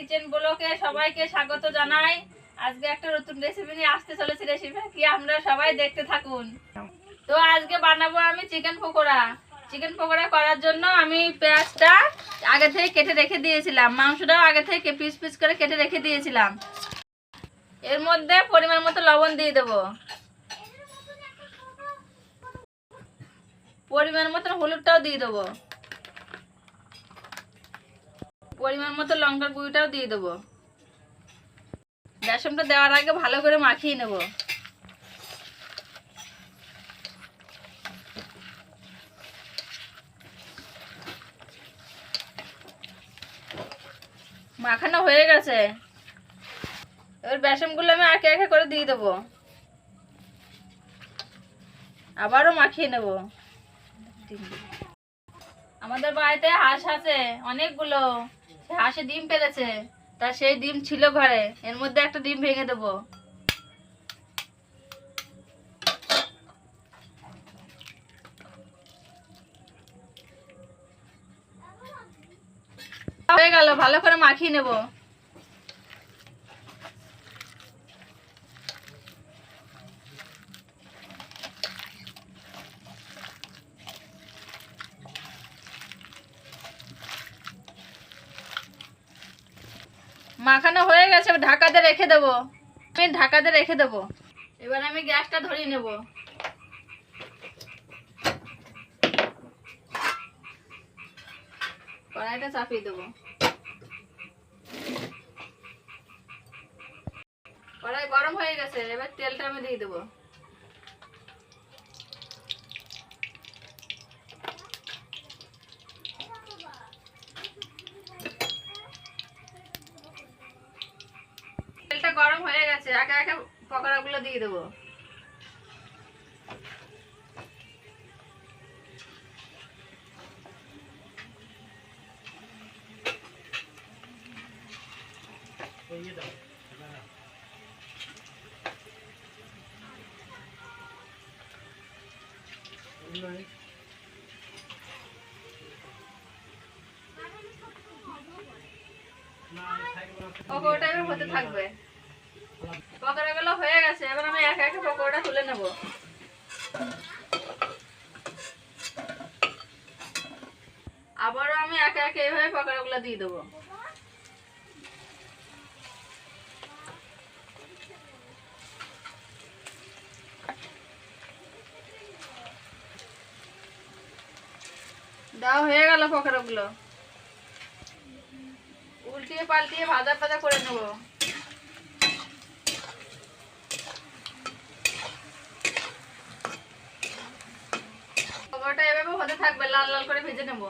Kitchen ব্লকে সবাইকে স্বাগত জানাই। আজকে একটা নতুন রেসিপি নিয়ে আসতে চলেছি রেসিপি কি আমরা সবাই দেখতে থাকুন। তো আজকে বানাবো আমি চিকেন পকোড়া। চিকেন পকোড়া করার জন্য আমি পেঁয়াজটা আগে থেকে কেটে রেখে দিয়েছিলাম। মাংসটাও আগে থেকে পিস পিস করে কেটে রেখে দিয়েছিলাম। এর মধ্যে পরিমাণ মতো লবণ দিয়ে দেবো। পরিমাণ মতো হলুদটাও দিয়ে দেবো। পরিমাণ মতো লঙ্কার গুঁড়িটাও দিয়ে দেবো। বেসনটা দেওয়ার আগে ভালো করে মাখিয়ে নেব। মাখানো হয়ে গেছে। এবার বেসনগুলো আমি একে একে করে দিয়ে দেবো। আবারও মাখিয়ে নেব। আমাদের বাড়িতে হাঁস আছে অনেকগুলো। হাঁসে ডিম পেরেছে। তা সেই ডিম ছিল ঘরে। এর মধ্যে একটা ডিম ভেঙে দেবো। হয়ে গেল, ভালো করে মাখিয়ে নেব। মাখানো হয়ে গেছে ঢাকাতে রেখে দেবো। আমি ঢাকাতে রেখে দেবো। এবার আমি গ্যাসটা ধরিয়ে নেব। কড়াইটা চাপিয়ে দেবো। কড়াই গরম হয়ে গেছে, এবার তেলটা আমি দিয়ে দেবো তেলটা গেছে একে একে পকোড়াগুলো দিয়ে দেবো। এবার হতে থাকবে। পকোড়াগুলো হয়ে গেছে, এবার আমি একে একে পকোড়াটা তুলে নেব। আবারও আমি একে একে এইভাবে পকোড়াগুলো দিয়ে দেবো। দেওয়া হয়ে গেল পকোড়াগুলো। উল্টিয়ে পাল্টিয়ে ভাজা ভাজা করে নেব। থাকবে, লাল লাল করে ভেজে নেব।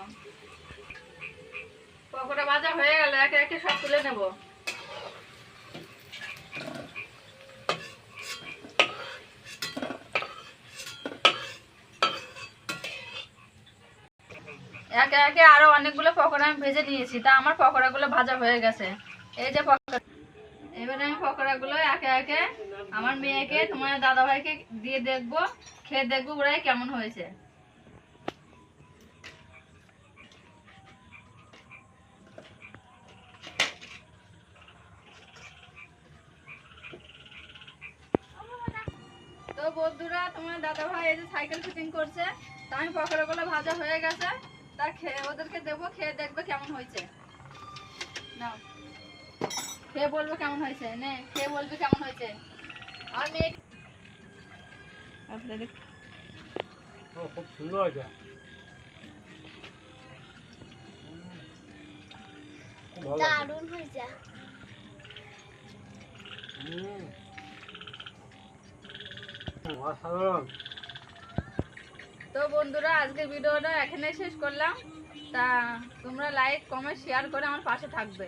পকোড়া ভাজা হয়ে গেল একে একে সব তুলে নেব। একে একে আরও অনেকগুলো পকোড়া আমি ভেজে নিয়েছি, তা আমার পকোড়াগুলো ভাজা হয়ে গেছে। এই যে পকোড়া, এবারে আমি পকোড়াগুলো একে একে আমার মেয়েকে, তোমার দাদা ভাইকে দিয়ে দেখব, খেয়ে দেখব ওরাই কেমন হয়েছে। বন্ধুরা তোমার দাদা ভাই এই যে সাইকেল ফিটিং করছে তা আমি পকোড়াগুলো ভাজা হয়ে গেছে তা খেয়ে ওদেরকে দেবো খেয়ে দেখবে কেমন হয়েছে। নাও খেয়ে বলবে কেমন হয়েছে নে খেয়ে বলবে কেমন হয়েছে। আর মেয়ে আপনাদের ও, খুব সুন্দর হয়েছে। খুব দারুণ হয়েছে। হুম। তো বন্ধুরা আজকে ভিডিওটা এখানে শেষ করলাম। তা তোমরা লাইক কমেন্ট শেয়ার করে আমার পাশে থাকবে।